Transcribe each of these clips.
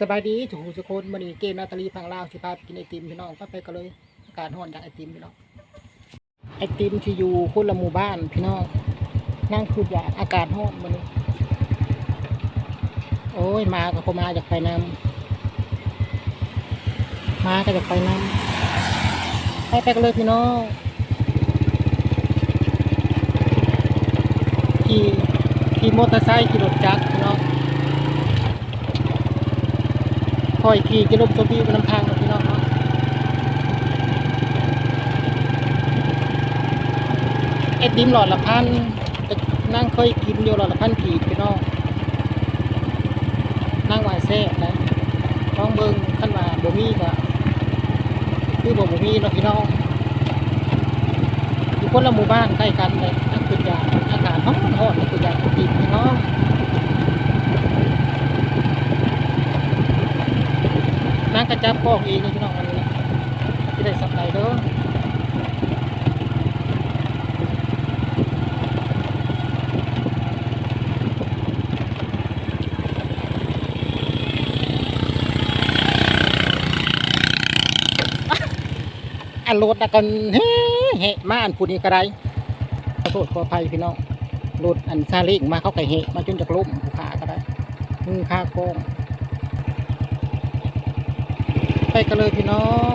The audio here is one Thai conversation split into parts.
สบายดีถูกสุคนมันนี้เกมนาตาลีพังลาวสิพาไปกินไอติมพี่น้องก็ไปกันเลยอากาศร้อนจากไอติมพี่น้องไอติมที่อยู่คนละหมู่บ้านพี่น้องนั่งคืออยากอากาศร้อนมันนี้โอ้ยมาก็พอมาจากไปน้ำมาก็จากไปน้ำไปไปกันเลยพี่น้องขี่ขี่มอเตอร์ไซค์ขี่รถจักรพี่น้อง คอยขี่กิโลตัวพี่บนลำทางกับพี่น้องเนาะไอ้ดิมหลอดละพันแต่นั่งเคยกินอยู่หลอดละพันกีบพี่น้องนั่งวายแซ่นะท้องเบิ้งขั้นว่าบ่มีก็คือบ่บ่มีเนาะพี่น้องอยู่คนละหมู่บ้านใกล้กันเลยนั่นคืออยาอากาศร้อนร้อนนั่นคืออยางกินพี่น้อง นางกระจับกอกเองนี่พี่น้องอันที่ได้สับไหลเด้ออันโหลดนะกันเฮ้เฮมาอันพูดนี้ก็ได้ขอโทษขออภัยพี่น้องโหลดอันซาเล้งมาเข้าไก่เฮมาจนจากล้มผู้ขาก็ได้มือขาโกง ไปกันเลยพี่น้อง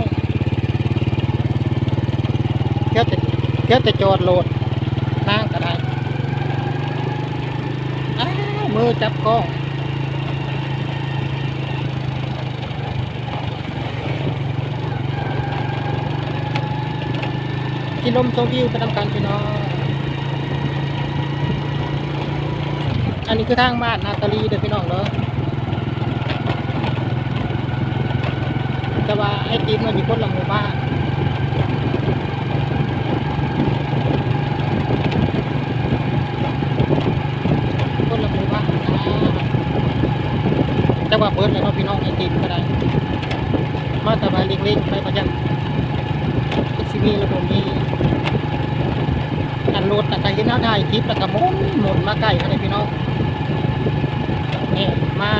เที่ยวแต่เที่ยวแต่จอดโหลดนั่งก็ได้มือจับกล้องกินลมชมวิวไปทำกันพี่น้องอันนี้คือทางบ้านนาตาลีเด้อพี่น้องเนาะ แต่ว่าไอ้ทีมมันอยู่คนละหมู่บ้านคนละหมู่บ้านนะแต่ว่าเบิร์ดเลยเนาพี่น้องไอ้ทีมก็ได้ มาแต่ว่าเล็กๆไปประจันซิมีระบบมีอันรถแต่ก็เห็นหน้าได้คลิปแล้วก็หมุนหมุนมาใกล้กันเลยพี่น้องนี่มา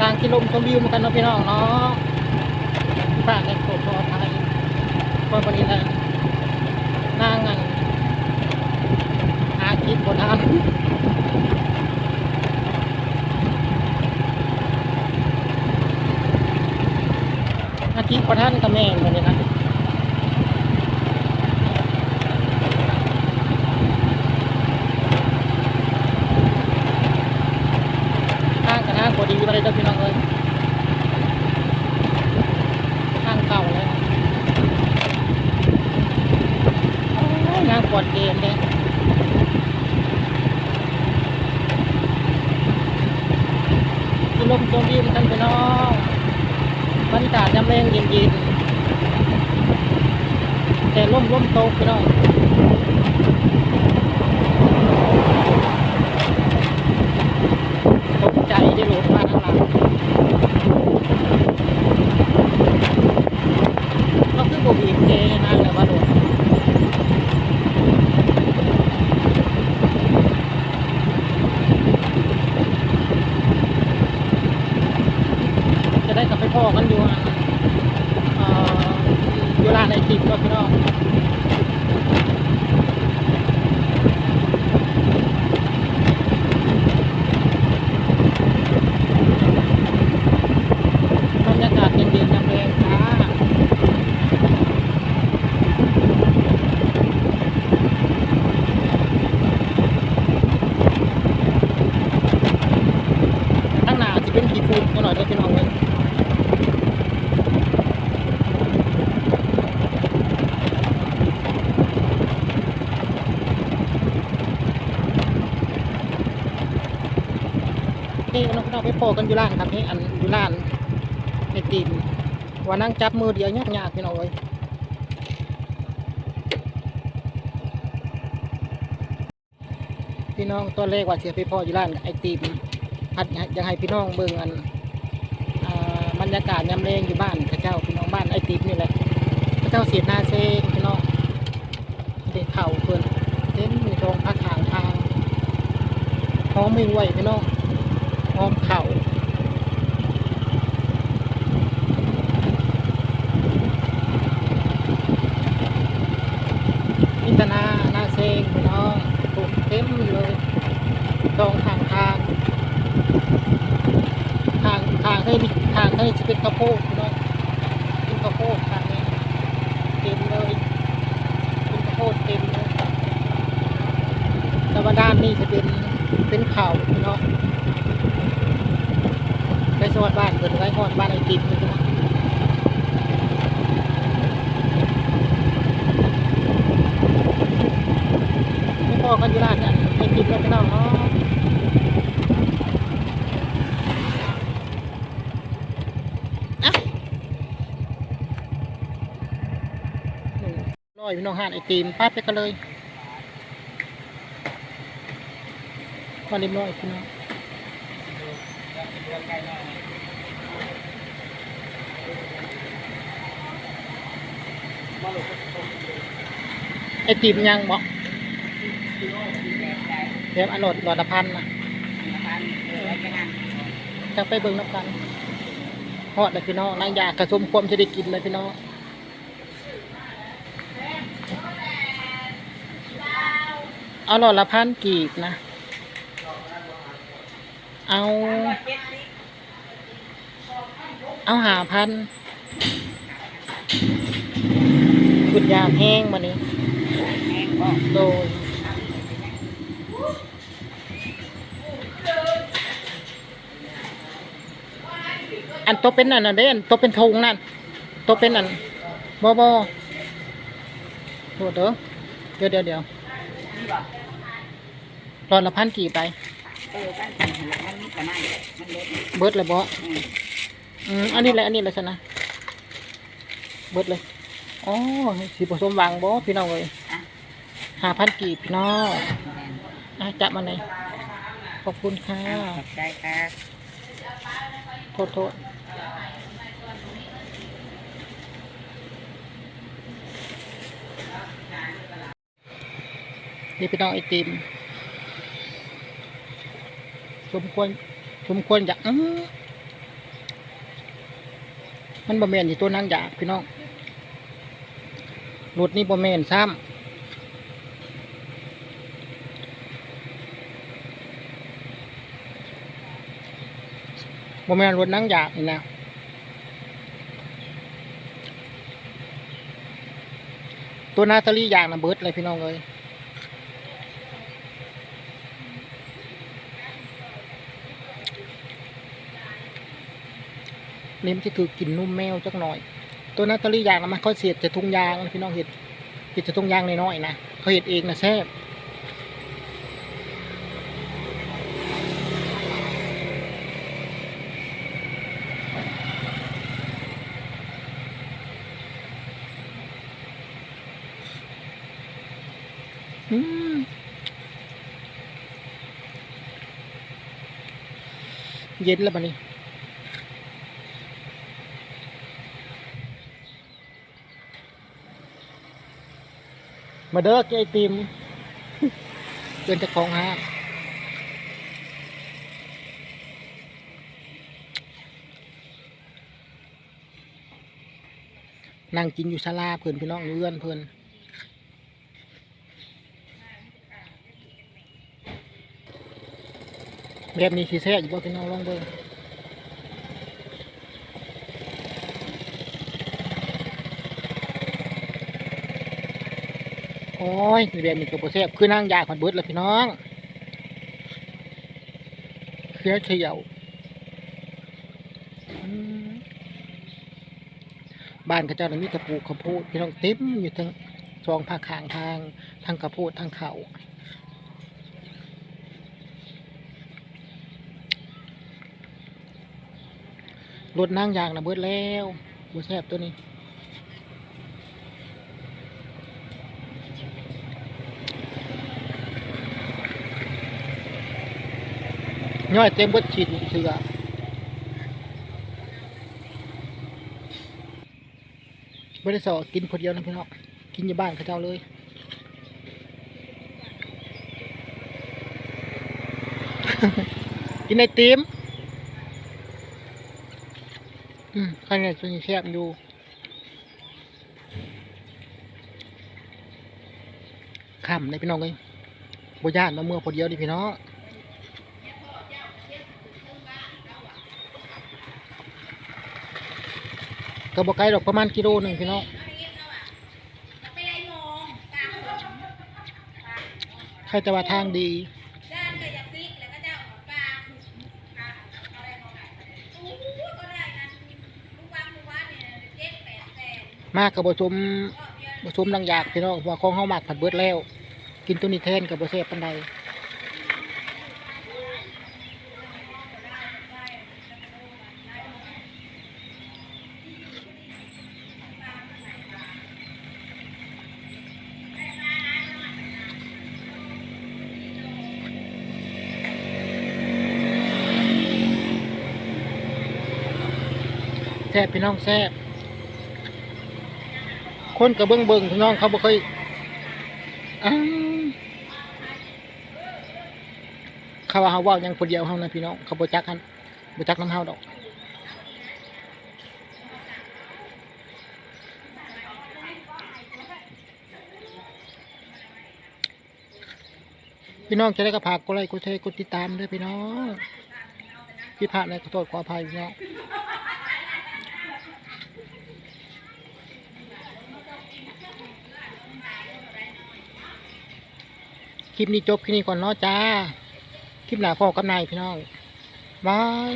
ทางกิโลมชมวิวเหมือนกันเนาะพี่น้องเนาะฝากกันโคตรพอไทยพอวันนี้นะนั่งอันอาคิดบนน้ำอาคิดประท่านกระแมงวันนี้นะทางกับ ทางพอดีมาเลยเด้อพี่น้องเอ้ยทางเก่าเลยโอ้ยนปวดเกมเลยกินลมชมวิวกันพี่น้องบรรยากาศยามแรงเย็นๆแต่ร่มร่มโตกพี่น้อง ตกใจได้โหลดมาข้างหลังก็คือผมอีกเจนะแต่ว่าโดดจะได้กลับไปพ่อกันอยู่อันเอ่ออยู่ร้านไอติมก็พี่น้องบรรยากาศเย็นๆยามแรงจ้าข้างหน้าจะเป็นขี้ฝุ่นนิดหน่อยเด้อพี่น้องเอ้ย นี่น้องๆไปโปกันอยู่ร้านครับนี่อันอยู่ร้านไอติมว่านั่งจับมือเดียวยากๆพี่น้องเอ้ยพี่น้องตัวเลขว่าเสียไปพ่ออยู่ร้านไอติมพัดยากให้พี่น้องเบิ่งอันบรรยากาศยามแรงอยู่บ้านข้าเจ้าพี่น้องบ้านไอติมนี่แหละข้าเจ้าเสียหน้าเซงพี่น้องเด็กเข่าเพิ่นเต็มมีตรงพักทางทหอมไม่ไหวพี่น้อง หอมเข่าพิจารณานาเซงพี่น้องปลูกเต็มเลยตรงทางทางทางทางให้ทางให้จะเป็นข้าวโพดพี่น้องเป็นข้าวโพดทางนี้เต็มเลยเป็นข้าวโพดเต็มเลยแต่ว่าด้านนี้จะเป็นเป็นเขาเน้อง สวัสดบ้านเกิดไว้ก่อนบ้านไอติมพี่น้องไม่พอกันอยู่ร้านเนี่ยให้กินแล้วพี่น้องเนาะอะร้อยพี่น้องห้านไอติมป้าไปกันเลยมาเรียบร้อยพี่น้อง ไอติมยังบอกเทปอนโหลดหลอดละพันนะจะไปเบิ่งน้ำกันฮอดเลยพี่น้องนางอยากกระสมความจะได้กินเลยพี่น้องเอาหลอดละพันกีบนะ เอา เอาหาพัน ขุดยาแห้งมานี้โดยอันตัวเป็นอันนั้นเด้นตัวเป็นธงนั่นตัวเป็นอันบ่บ่โทษเด้อเดี๋ยวเดี๋ยวเดี๋ยวรอละพันกี่ไปเออตั้งแต่หันหลังมันก็นั่นมันเล็ดเบิดเลยบ่ออืมอันนี้แหละอันนี้แหละชนะเบิดเลย อ๋อสีผสมหวังบ่พี่น้องเลยอะห้าพันกี่พี่น้องอะจับมาเลยขอบคุณค่ะขอบใจครับโทษโทษนี่พี่น้องไอติมสมควรสมควรอยากอื้อมันบ่แม่นอยู่ตัวนั่งอยากพี่น้อง รถนี่บ่แม่นซ้ำบ่แม่นรถนั่งอยากนี่นะตัวนาตาลีอยากนะเบิดเลยพี่น้องเลยนี่มันจะคือกินนุ่มแมวจักหน่อย ตัวนาตาลียางนะมันเขาเสียดจะทุงยางพี่น้องเห็ดเห็ดจะทุงยางน้อยๆนะเขาเห็ดเองนะแซ่บอืมเย็นแล้วบัดนี้ มาเด้อเกไอติมเป็นเจ้าของห้างนั่งกินอยู่ศาลาเพื่อนพี่น้องอยู่เรือนเพื่อนแบบนี้สีแซ่อยู่บ่พี่น้องลองเบิ่ง ยแบบนี้ก็บ่แซ่บคือนั่งยาขอนเบิดแล้วพี่น้องเคี้ยวเขียวบ้านเขาเจ้าน่ะมีต่ปลูกข้าวโพดพี่น้องเต็มอยู่ทั้งสองภาคข้างทางทั้งข้าวโพดทั้งเขารถนั่งยางนะเบิดแล้วบ่แซบตัวนี้ ย่อยเต็มเบดฉีดเสือไม่ได้สอกินคนเดียวนะพี่น้องกินอยู่บ้านเขาเจ้าเลยกินไอติมอืมข้างในจะมีแคบอยู่ขำเลยพี่น้องเลยบ่ย่านมาเมื่อพอเดียวดิพี่น้อง ก็บ่ไกลดอกประมาณกิโลหนึ่งพี่น้องใครจะว่าทางดีมากกับบชมบชมดังอยากพี่น้องเพราะว่าของเฮาหมักผัดเบิดแล้ว กินตัวนี้แทนกับบแซ่บปานใด ซ่บพี่น้องแซ่บคนกับเบิ้งเบิ้งพี่น้องเขาบ่เคยอ้าวเขาว่าเฮาว้ายังคนเดียวเฮานะพี่น้องเขาบ่จักกันบ่จักน้ำเฮาดอกพี่น้องจะได้กระพากกดไลค์กดแชร์กดติดตามด้วยพี่น้องพี่พลาดในขอโทษขออภัยพี่น้อง คลิปนี้จบแค่นี้ก่อนเนาะจ้า คลิปหน้าพ่อกับนายพี่น้องบาย